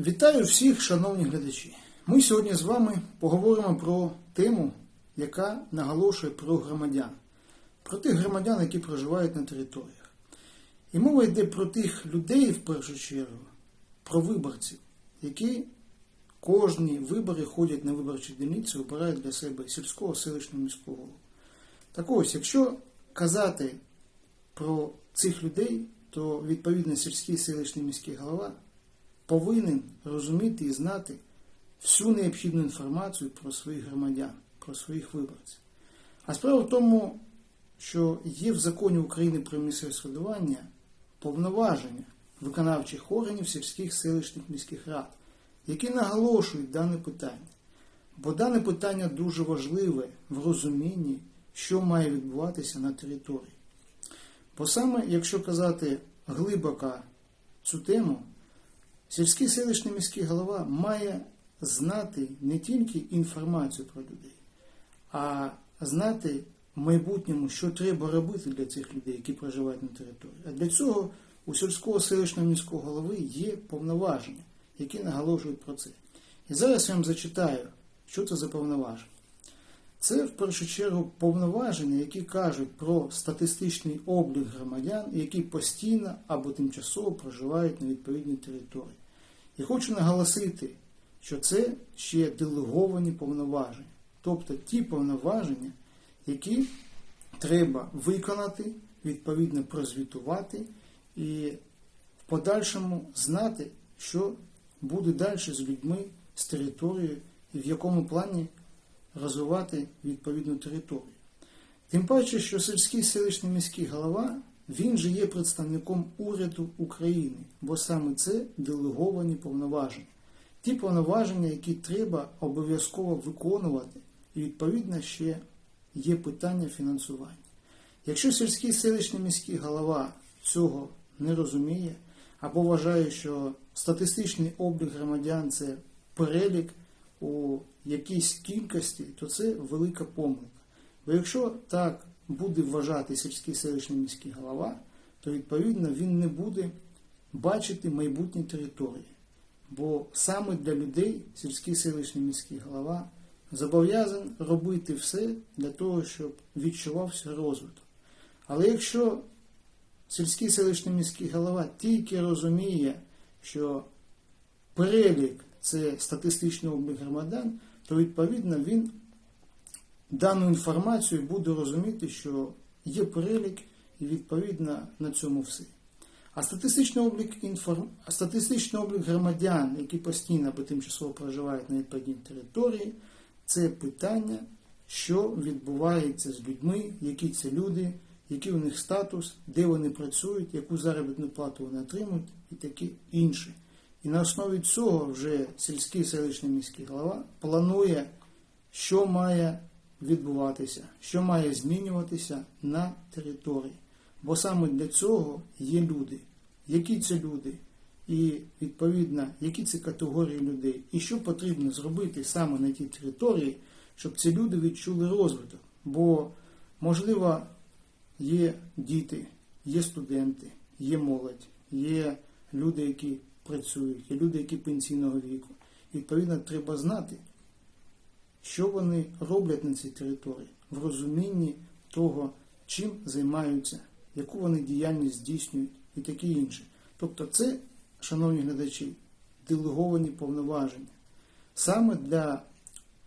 Вітаю всіх, шановні глядачі. Ми сьогодні з вами поговоримо про тему, яка наголошує про громадян, про тих громадян, які проживають на територіях. І мова йде про тих людей, в першу чергу, про виборців, які кожні вибори ходять на виборчі дільниці, обирають для себе сільського селищного міського. Так ось, якщо казати про цих людей, то відповідно сільський селищний міський голова повинен розуміти і знати всю необхідну інформацію про своїх громадян, про своїх виборців. А справа в тому, що є в законі України про місцеве самоврядування повноваження виконавчих органів сільських селищних міських рад, які наголошують дане питання. Бо дане питання дуже важливе в розумінні, що має відбуватися на території. Бо саме, якщо казати глибоко цю тему, сільський селищний міський голова має знати не тільки інформацію про людей, а знати в майбутньому, що треба робити для цих людей, які проживають на території. А для цього у сільського селищного міського голови є повноваження, які наголошують про це. І зараз я вам зачитаю, що це за повноваження. Це в першу чергу повноваження, які кажуть про статистичний облік громадян, які постійно або тимчасово проживають на відповідній території. І хочу наголосити, що це ще делеговані повноваження, тобто ті повноваження, які треба виконати, відповідно прозвітувати і в подальшому знати, що буде далі з людьми, з територією і в якому плані розвивати відповідну територію. Тим паче, що сільський селищний міський голова, він же є представником уряду України, бо саме це делеговані повноваження. Ті повноваження, які треба обов'язково виконувати, і відповідно ще є питання фінансування. Якщо сільський селищний міський голова цього не розуміє, або вважає, що статистичний облік громадян це перелік у якійсь кількості, то це велика помилка. Бо якщо так буде вважати сільський селищний міський голова, то відповідно він не буде бачити майбутні території. Бо саме для людей сільський селищний міський голова зобов'язаний робити все для того, щоб відчувався розвиток. Але якщо сільський селищний міський голова тільки розуміє, що перелік це статистичний облік громадян, то відповідно він дану інформацію буде розуміти, що є перелік і відповідно на цьому все. А статистичний облік інформ... статистичний облік громадян, які постійно або тимчасово проживають на відповідній території, це питання, що відбувається з людьми, які це люди, який у них статус, де вони працюють, яку заробітну плату вони отримують і таке інше. І на основі цього вже сільський селищний міський голова планує, що має відбуватися, що має змінюватися на території. Бо саме для цього є люди. Які це люди? І відповідно, які це категорії людей, і що потрібно зробити саме на тій території, щоб ці люди відчули розвиток. Бо, можливо, є діти, є студенти, є молодь, є люди, які працюють, є люди, які пенсійного віку. Відповідно, треба знати, що вони роблять на цій території, в розумінні того, чим займаються, яку вони діяльність здійснюють і таке інше. Тобто, це, шановні глядачі, делеговані повноваження. Саме для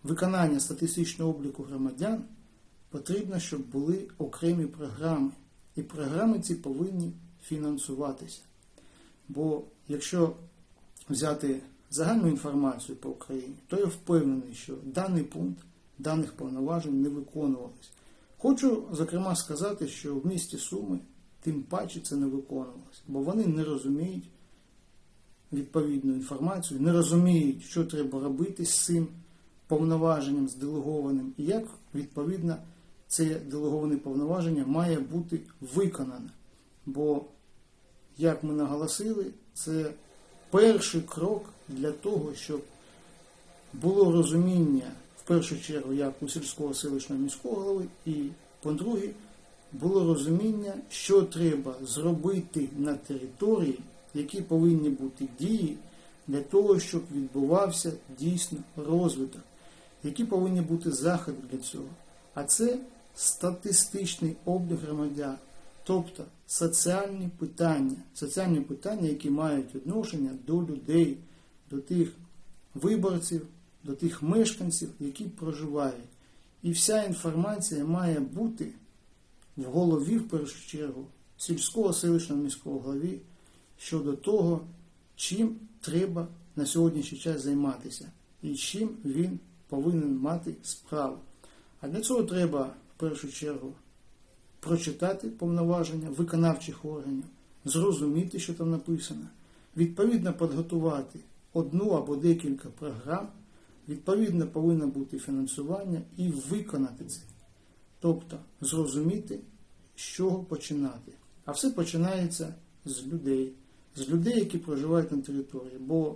виконання статистичного обліку громадян потрібно, щоб були окремі програми. І програми ці повинні фінансуватися. Бо якщо взяти загальну інформацію по Україні, то я впевнений, що даний пункт даних повноважень не виконувалися. Хочу, зокрема, сказати, що в місті Суми тим паче це не виконувалося, бо вони не розуміють відповідну інформацію, не розуміють, що треба робити з цим повноваженням, з делегованим, і як відповідно це делеговане повноваження має бути виконане. Бо, як ми наголосили, це перший крок для того, щоб було розуміння, в першу чергу, як у сільського селищного міського голови, і, по-друге, було розуміння, що треба зробити на території, які повинні бути дії для того, щоб відбувався дійсно розвиток, які повинні бути заходи для цього. А це статистичний облік громадян, тобто соціальні питання, соціальні питання, які мають відношення до людей, до тих виборців, до тих мешканців, які проживають. І вся інформація має бути в голові, в першу чергу, сільського селищного міського голові щодо того, чим треба на сьогоднішній час займатися і чим він повинен мати справу. А для цього треба в першу чергу прочитати повноваження виконавчих органів, зрозуміти, що там написано, відповідно підготувати одну або декілька програм, відповідно повинно бути фінансування і виконати це. Тобто зрозуміти, з чого починати. А все починається з людей, з людей, які проживають на території. Бо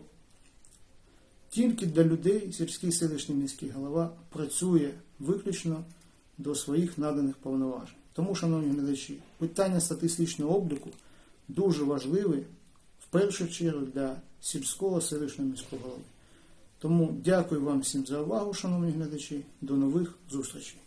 тільки для людей сільський селищний міський голова працює виключно до своїх наданих повноважень. Тому, шановні глядачі, питання статистичного обліку дуже важливе в першу чергу для сільського селищного міського голови. Тому дякую вам всім за увагу, шановні глядачі. До нових зустрічей.